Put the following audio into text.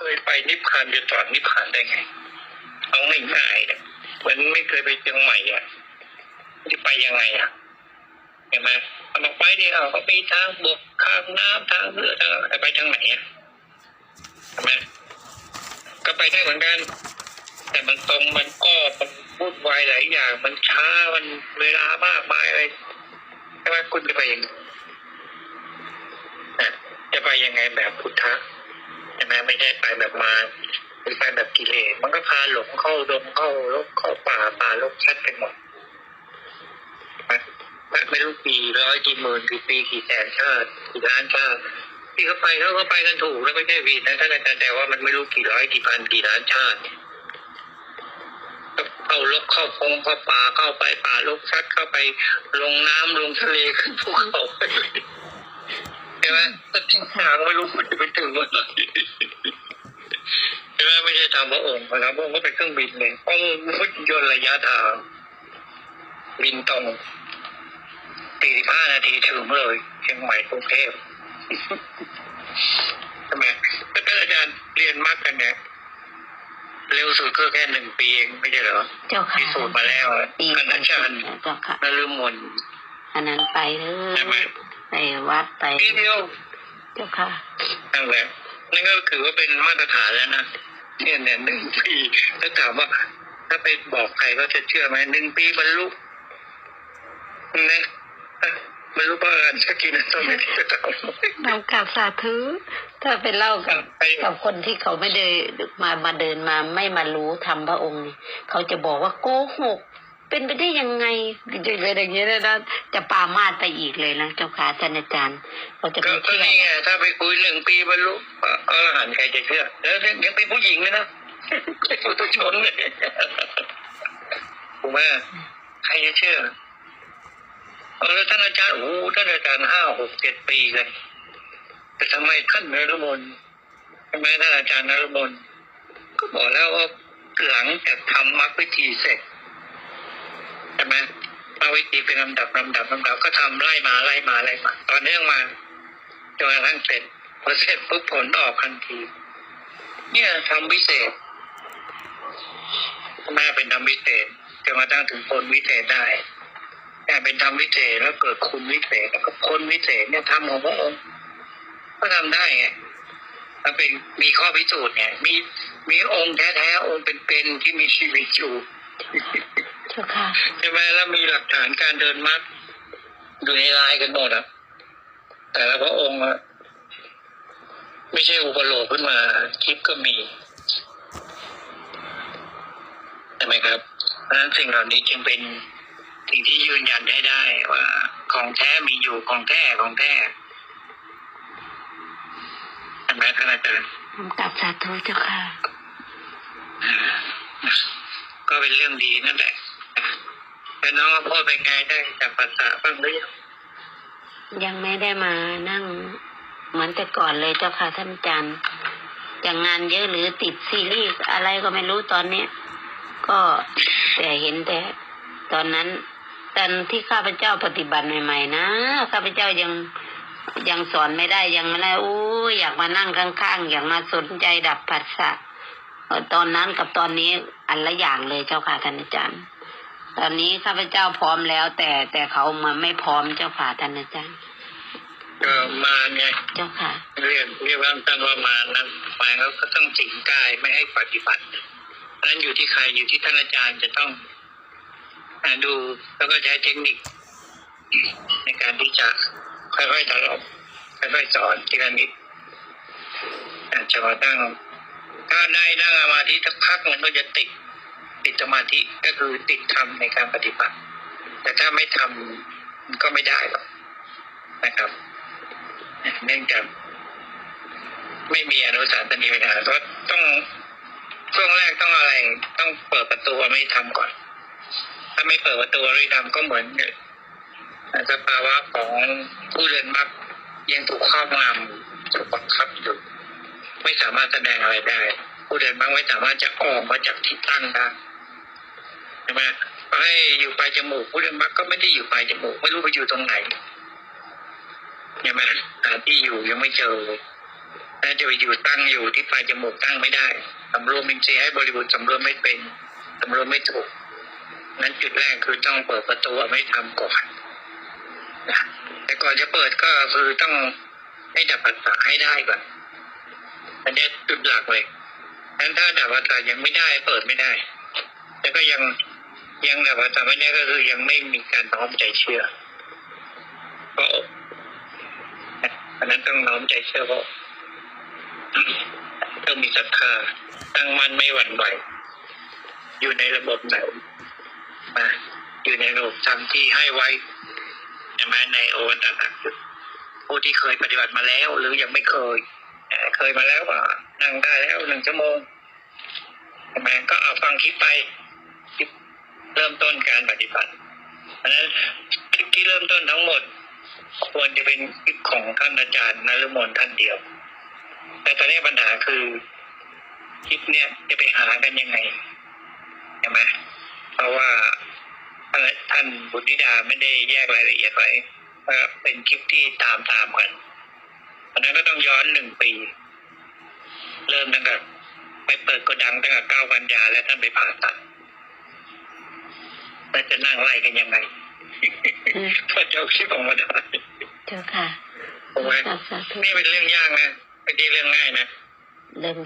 เคยไปนิพพานจะสอนนิพพานได้ไงเอาง่ายๆเนี่ยเหมือนไม่เคยไปเชียงใหม่อะจะไปยังไงอะเห็นไหมเอามาไปเนี่ยเอาก็ไปทางบกข้างน้ำทางเรือทางไปทางไหนอะเห็นไหมก็ไปได้เหมือนกัน แต่มันตรงมันอ้อมันวุ่นวายหลายอย่าง มันช้ามันเวลามากมายเลยใช่ไหมคุณจะไปยังไงอะจะไปยังไงแบบพุทธะ ใช่ไหมไม่ได้ไปแบบมาเป็นไปแบบกิเลสมันก็พาหลงเข้าดงเข้าลกเข้าป่าป่าลกชัดไปหมดนไม่รู้กี่ร้อยกี่หมื่นกี่ปีกี่แสนชาติกี่ล้านชาติที่เขาไปเขาก็ไปกันถูกแล้วไม่ใช่ผิดนะท่านอาจารย์แต่ว่ามันไม่รู้กี่ร้อยกี่พันกี่ล้านชาติเข้าลกเข้าพงเข้าป่าเข้าไปป่าลกชัดเข้าไปลงน้ำลงทะเลขึ้นภูเขาไป ช่ไหมแต่ทิศทางไม่รู้มันจะไปถึงเมื่อไหร่ใช่ไหมไม่ใช่ทำพระองค์นะครับพระองค์ก็เป็นเครื่องบินเลยต้องรถยนต์ระยะทาง บินตรง45นาทีถึงเลยเชียงใหม่กรุงเทพใช่ไหมแล้วท่านอาจารย์เรียนมากกันเนี่ยเร็วสุดก็แค่หนึ่งปีเองไม่ใช่เหรอเจ้าค่ะพิสูจน์มาแล้วปีท่านอาจารย์เจ้าค่ะนฤมลอันนั้นไปเลใช่ไหมย ไปวัดไปปีเดียวเจ้าค่ะนั่นแหละนั่นก็ถือว่าเป็นมาตรฐานแล้วนะเนี่ยเนี่ยหนึ่งปีถ้าถามว่า ถ้าไปบอกใครก็จะเชื่อไหมหนึ่งปีบรรลุนะบรรลุพระอรหันต์สกินตอนนี้จะทเรากลับสาธุถ้าไปเล่ากับำไปกับคนที่เขาไม่ได้มามาเดินมาไม่มารู้ทำพระองค์นี่เขาจะบอกว่าโกหก เป็นไปได้ยังไงจะเป็นอย่างนี้เลยนะจะปรามาดไปอีกเลยนะเจ้าค่ะท่านอาจารย์เขาจะก็ไม่ก็เชื่อนี่ไงถ้าไปคุยหนึ่งปีบรรลุพระอรหันต์ใครจะเชื่อแล้วยังเป็นผู้หญิงเลยนะเป็นผู้ตุชนเลยถูกไหมใครจะเชื่อเออแล้วท่านอาจารย์โอ้โหท่านอาจารย์ห้าหกเจ็ดปีกันแต่ทำไมท่านนรมนทำไมท่านอาจารย์นรมนก็บอกแล้วว่าหลังจากทำมรรควิธีเสร็จใช่ ไหมมรรควิธีเป็นลำดับลำดับลำดับก็ทำไล่มาไล่มาไล่มาต่อเนื่องมาจนกระทั่งเสร็จพอเสร็จปุ๊บผลออกทันที เนี่ยทำวิเศษแม่เป็นทำวิเศษจนกระทั่งถึงผลวิเศษได้แม่เป็นทำวิเศษแล้วเกิดคุณวิเศษแล้วก็พ้นวิเศษเนี่ยทำของพระองค์ก็ทำได้ไงมันเป็นมีข้อพิสูจน์ไงมีมีองค์แท้ๆองค์เป็นๆที่มีชีวิตอยู่ จ้าค่ะ ใช่ไหมแล้วมีหลักฐานการเดินมัดอยู่ในลายกันหมดอะแต่ละพระองค์อะไม่ใช่อุปโลกขึ้นมา คลิปก็มีใช่ไหมครับเพราะฉะนั้นสิ่งเหล่านี้จึงเป็นสิ่งที่ยืนยันได้ได้ว่า ของแท้มีอยู่ของแท้ของแท้ใช่ไหมท่านอาจารย์ผมกลับสาธุเจ้าค่ะก็เป็นเรื่องดีนั่นแหละ แต่น้องก็พูดเป็นไงได้จากภาษาบ้างหรือยังยังไม่ได้มานั่งเหมือนแต่ก่อนเลยเจ้าค่ะท่านอาจารย์อย่างงานเยอะหรือติดซีรีส์อะไรก็ไม่รู้ตอนเนี้ยก็แต่เห็นแต่ ตอนนั้นตอนที่ข้าพเจ้าปฏิบัติใหม่ๆนะข้าพเจ้ายังยังสอนไม่ได้ยังไม่ได้อู้อยากมานั่งข้างๆอยากมาสนใจดับผัสสะตอนนั้นกับตอนนี้อันละอย่างเลยเจ้าค่ะท่านอาจารย์ ตอนนี้ข้าพเจ้าพร้อมแล้ว แต่แต่เขามาไม่พร้อมเจ้าค่ะท่านอาจารย์ก็มาไงเจ้าค่ะ เรียกเรียกว่าตั้งว่ามานั้นมาแล้วก็ต้องจิงกายไม่ให้ปฏิบัติเพราะฉะนั้นอยู่ที่ใครอยู่ที่ท่านอาจารย์จะต้องอ่าดูแล้วก็ใช้เทคนิค ในการที่จะค่อยๆตลบค่อยๆสอนทีละนิดอาจจะมาตั้งถ้าได้นั่งสมาธิสักพักมันก็จะติด ติดสมาธิก็คือติดธรรมในการปฏิบัติ แต่ถ้าไม่ทำก็ไม่ได้หรอกนะครับเนื่องจากไม่มีอนุสาวรีย์ปัญหาก็ต้องช่วงแรกต้องอะไร ต้องเปิดประตูไม่ทำก่อน ถ้าไม่เปิดประตูไม่ทำก็เหมือนสภาวะของผู้เรียนมักยังถูกครอบงำถูกบังคับอยู่ไม่สามารถแสดงอะไรได้ ผู้เรียนมักไม่สามารถจะออกมาจากที่ตั้งได้ ช่ไหมก็ให้อยู่ปลายจมูกผู้เรียนมักก็ไม่ได้อยู่ปลายจมูก ไม่รู้ไปอยู่ตรงไหนใช่ไหมหาที่อยู่ยังไม่เจอน่าจะไปอยู่ตั้งอยู่ที่ปลายจมูกตั้งไม่ได้สำรวมอินทรีให้บริบูรณ์สำรวมไม่เป็นสำรวมไม่ถูก นั้นจุดแรกคือต้องเปิดประตูไม่ทำก่อนนะแต่ก่อนจะเปิดก็คือต้องให้ดับปัสสาวะให้ได้ก่อนอันนี้จุดหลักเลยนั้นถ้าดับปัสสาวะยังไม่ได้ เปิดไม่ได้ แล้วก็ยัง ยังดับปัสสาวะไม่ได้ก็คือยังไม่มีการน้อมใจเชื่อก็อันนั้นต้องน้อมใจเชื่อก็ต้องมีศรัทธาตั้งมั่นไม่หวั่นไหวอยู่ในระบบไหนมาอยู่ในระบบธรรมที่ให้ไว้ใช่ไหมในโอวันตะผู้ที่เคยปฏิบัติมาแล้ว หรือยังไม่เคยเอ่อเคยมาแล้วก็นั่งได้แล้วหนึ่งชั่วโมงใช่ไหมก็เอาฟังคลิปไปคลิป เริ่มต้นการปฏิบัติเพราะฉะนั้นคลิปที่เริ่มต้นทั้งหมด ควรจะเป็นคลิปของท่านอาจารย์นฤมลท่านเดียว แต่ตอนนี้ปัญหาคือคลิปเนี่ยจะไปหากันยังไงใช่ไหมเพราะว่าท่านบุตรธิดาไม่ได้แยกรายละเอียดไว้ว่าเป็นคลิปที่ตามตามกันเพราะฉะนั้นก็ต้องย้อนหนึ่งปี เริ่มตั้งแต่ไปเปิดโกดังตั้งแต่เก้ากันยาแล้วท่านไปผ่าตัด แล้วจะนั่งไล่กันยังไงอืมก็จะเอาคลิปออกมาได้เจ้าค่ะถูกไหมสาธุนี่เป็นเรื่องยากนะไม่ใช่เรื่องง่ายนะเริ่ม